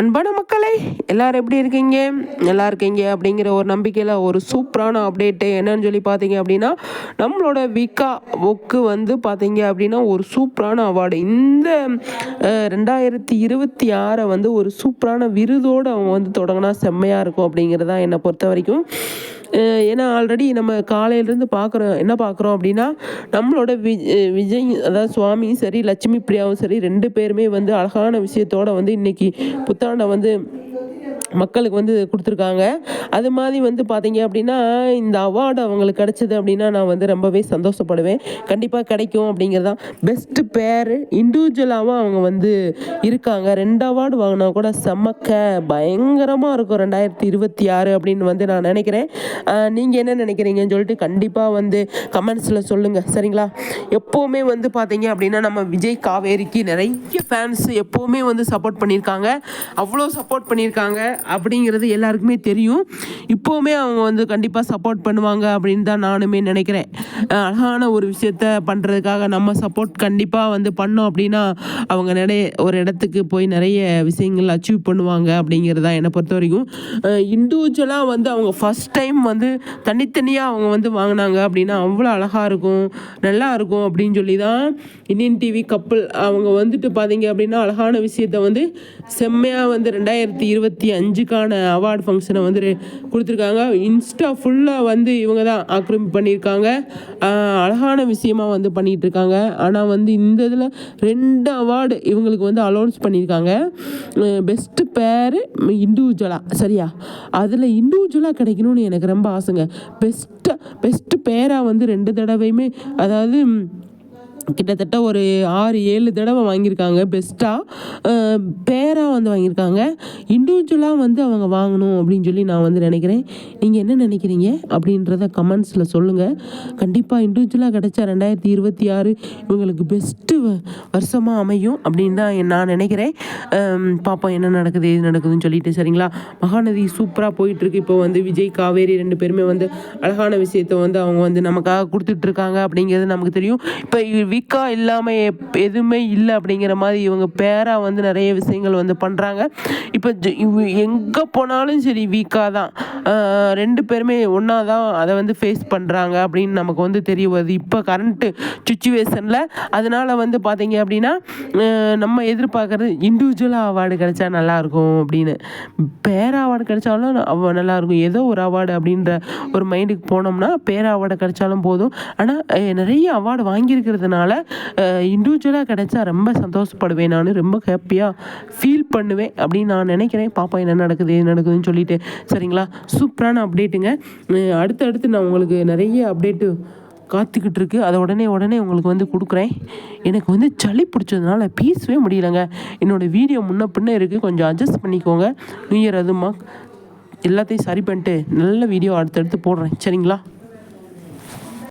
அன்பான மக்களே எல்லோரும் எப்படி இருக்கீங்க? நல்லா இருக்கீங்க அப்படிங்கிற ஒரு நம்பிக்கையில் ஒரு சூப்பரான அப்டேட்டு என்னன்னு சொல்லி பார்த்தீங்க அப்படின்னா நம்மளோட விகா புக்கு வந்து பார்த்தீங்க அப்படின்னா ஒரு சூப்பரான அவார்டு இந்த ரெண்டாயிரத்தி இருபத்தி ஆறை வந்து ஒரு சூப்பரான விருதோடு அவங்க வந்து தொடங்கினா செம்மையாக இருக்கும் அப்படிங்கிறதான் என்னை பொறுத்த வரைக்கும். ஏன்னா ஆல்ரெடி நம்ம காலையிலேருந்து பார்க்குறோம் என்ன பார்க்குறோம் அப்படின்னா நம்மளோட வி விஜய் அதாவது சுவாமியும் சரி லட்சுமி பிரியாவும் சரி ரெண்டு பேருமே வந்து அழகான விஷயத்தோட வந்து இன்றைக்கி புத்தாண்டை வந்து மக்களுக்கு வந்து கொடுத்துருக்காங்க. அது மாதிரி வந்து பார்த்தீங்க அப்படின்னா இந்த அவார்டு அவங்களுக்கு கிடைச்சது அப்படின்னா நான் வந்து ரொம்பவே சந்தோஷப்படுவேன். கண்டிப்பாக கிடைக்கும் அப்படிங்கிறது தான் பெஸ்ட்டு பேர் இண்டிவிஜுவலாகவும் அவங்க வந்து இருக்காங்க. ரெண்டு அவார்டு வாங்கினா கூட செம்மக்க பயங்கரமாக இருக்கும். ரெண்டாயிரத்தி இருபத்தி ஆறு அப்படின்னு வந்து நான் நினைக்கிறேன். நீங்கள் என்ன நினைக்கிறீங்கன்னு சொல்லிட்டு கண்டிப்பாக வந்து கமெண்ட்ஸில் சொல்லுங்கள் சரிங்களா? எப்போவுமே வந்து பார்த்தீங்க அப்படின்னா நம்ம விஜய் காவேரிக்கு நிறைய ஃபேன்ஸ் எப்போவுமே வந்து சப்போர்ட் பண்ணியிருக்காங்க. அவ்வளோ சப்போர்ட் பண்ணியிருக்காங்க. அப்படிங்கிறது எல்லாருக்குமே தெரியும். இப்போவுமே அவங்க வந்து கண்டிப்பாக சப்போர்ட் பண்ணுவாங்க அப்படின்னு தான் நானுமே நினைக்கிறேன். அழகான ஒரு விஷயத்த பண்ணுறதுக்காக நம்ம சப்போர்ட் கண்டிப்பாக வந்து பண்ணோம் அப்படின்னா அவங்க நிறைய ஒரு இடத்துக்கு போய் நிறைய விஷயங்கள் அச்சீவ் பண்ணுவாங்க அப்படிங்கிறது தான் என்னை பொறுத்த வரைக்கும். இண்டிவிஜுவலாக வந்து அவங்க ஃபஸ்ட் டைம் வந்து தனித்தனியாக அவங்க வந்து வாங்கினாங்க அப்படின்னா அவ்வளோ அழகாக இருக்கும் நல்லா இருக்கும் அப்படின்னு சொல்லி தான் இந்தியன் டிவி கப்பல் அவங்க வந்துட்டு பார்த்தீங்க அப்படின்னா அழகான விஷயத்த வந்து செம்மையாக வந்து ரெண்டாயிரத்தி இருபத்தி அஞ்சுக்கான அவார்டு ஃபங்க்ஷனை வந்து கொடுத்துருக்காங்க. இன்ஸ்டா ஃபுல்லாக வந்து இவங்க தான் ஆக்கிரமிப்பு பண்ணியிருக்காங்க. அழகான விஷயமா வந்து பண்ணிகிட்டு இருக்காங்க ஆனால் வந்து இந்த இதில் ரெண்டு அவார்டு இவங்களுக்கு வந்து அலௌன்ஸ் பண்ணியிருக்காங்க. பெஸ்ட்டு பேர் இண்டிவிஜுவலாக சரியா? அதில் இண்டிவிஜுவலாக கிடைக்கணும்னு எனக்கு ரொம்ப ஆசைங்க. பெஸ்ட்டாக பெஸ்ட்டு பேராக வந்து ரெண்டு தடவையுமே அதாவது கிட்டத்தட்ட ஒரு ஆறு ஏழு தடவை வாங்கியிருக்காங்க. பெஸ்ட்டாக பேராக வந்து வாங்கியிருக்காங்க. இண்டிவிஜுவலாக வந்து அவங்க வாங்கணும் அப்படின்னு சொல்லி நான் வந்து நினைக்கிறேன். நீங்கள் என்ன நினைக்கிறீங்க? அப்படின்றத கமெண்ட்ஸில் சொல்லுங்கள் கண்டிப்பாக இண்டிவிஜுவலாக கிடச்சா ரெண்டாயிரத்தி இருபத்தி ஆறு இவங்களுக்கு பெஸ்ட்டு வருஷமாக அமையும் அப்படின்னு தான் நான் நினைக்கிறேன். பார்ப்போம் என்ன நடக்குது எது நடக்குதுன்னு சொல்லிட்டு சரிங்களா? மகாநதி சூப்பராக போயிட்டுருக்கு. இப்போ வந்து விஜய் காவேரி ரெண்டு பேருமே வந்து அழகான விஷயத்தை வந்து அவங்க வந்து நமக்காக கொடுத்துட்ருக்காங்க அப்படிங்கிறது நமக்கு தெரியும். இப்போ வீக்காக இல்லாமல் எப்- எதுவுமே இல்லை அப்படிங்கிற மாதிரி இவங்க பேராக வந்து நிறைய விஷயங்கள் வந்து பண்ணுறாங்க இப்போ எங்கே போனாலும் சரி வீக்காக தான். ரெண்டு பேருமே ஒன்றா தான் அதை வந்து ஃபேஸ் பண்ணுறாங்க அப்படின்னு நமக்கு வந்து தெரிய வருது. இப்போ கரண்ட்டு சுச்சுவேஷனில் அதனால் வந்து பார்த்தீங்க அப்படின்னா நம்ம எதிர்பார்க்குறது இண்டிவிஜுவலாக அவார்டு கிடைச்சா நல்லாயிருக்கும் அப்படின்னு. பேர் அவார்டு கிடைச்சாலும் அவ நல்லாயிருக்கும் ஏதோ ஒரு அவார்டு அப்படின்ற ஒரு மைண்டுக்கு போனோம்னா பேர் அவார்டு கிடைச்சாலும் போதும். ஆனால் நிறைய அவார்டு வாங்கியிருக்கிறதுனால அதனால் இண்டிவிஜுவலாக கிடச்சா ரொம்ப சந்தோஷப்படுவேன் நான் ரொம்ப ஹாப்பியாக ஃபீல் பண்ணுவேன் அப்படின்னு நான் நினைக்கிறேன். பாப்பா என்ன நடக்குது என்ன நடக்குதுன்னு சொல்லிட்டு. சரிங்களா? சூப்பரான அப்டேட்டுங்க அடுத்து அடுத்தடுத்து நான் உங்களுக்கு நிறைய அப்டேட்டு காத்துக்கிட்டு இருக்கு. அதை உடனே உடனே உங்களுக்கு வந்து கொடுக்குறேன். எனக்கு வந்து சளி பிடிச்சதுனால பேசவே முடியலங்க. என்னோடய வீடியோ முன்ன பின்ன இருக்குது கொஞ்சம் அட்ஜஸ்ட் பண்ணிக்கோங்க. நியூ இயர் அதுமா எல்லாத்தையும் சரி பண்ணிட்டு நல்ல வீடியோ அடுத்தடுத்து போடுறேன். சரிங்களா?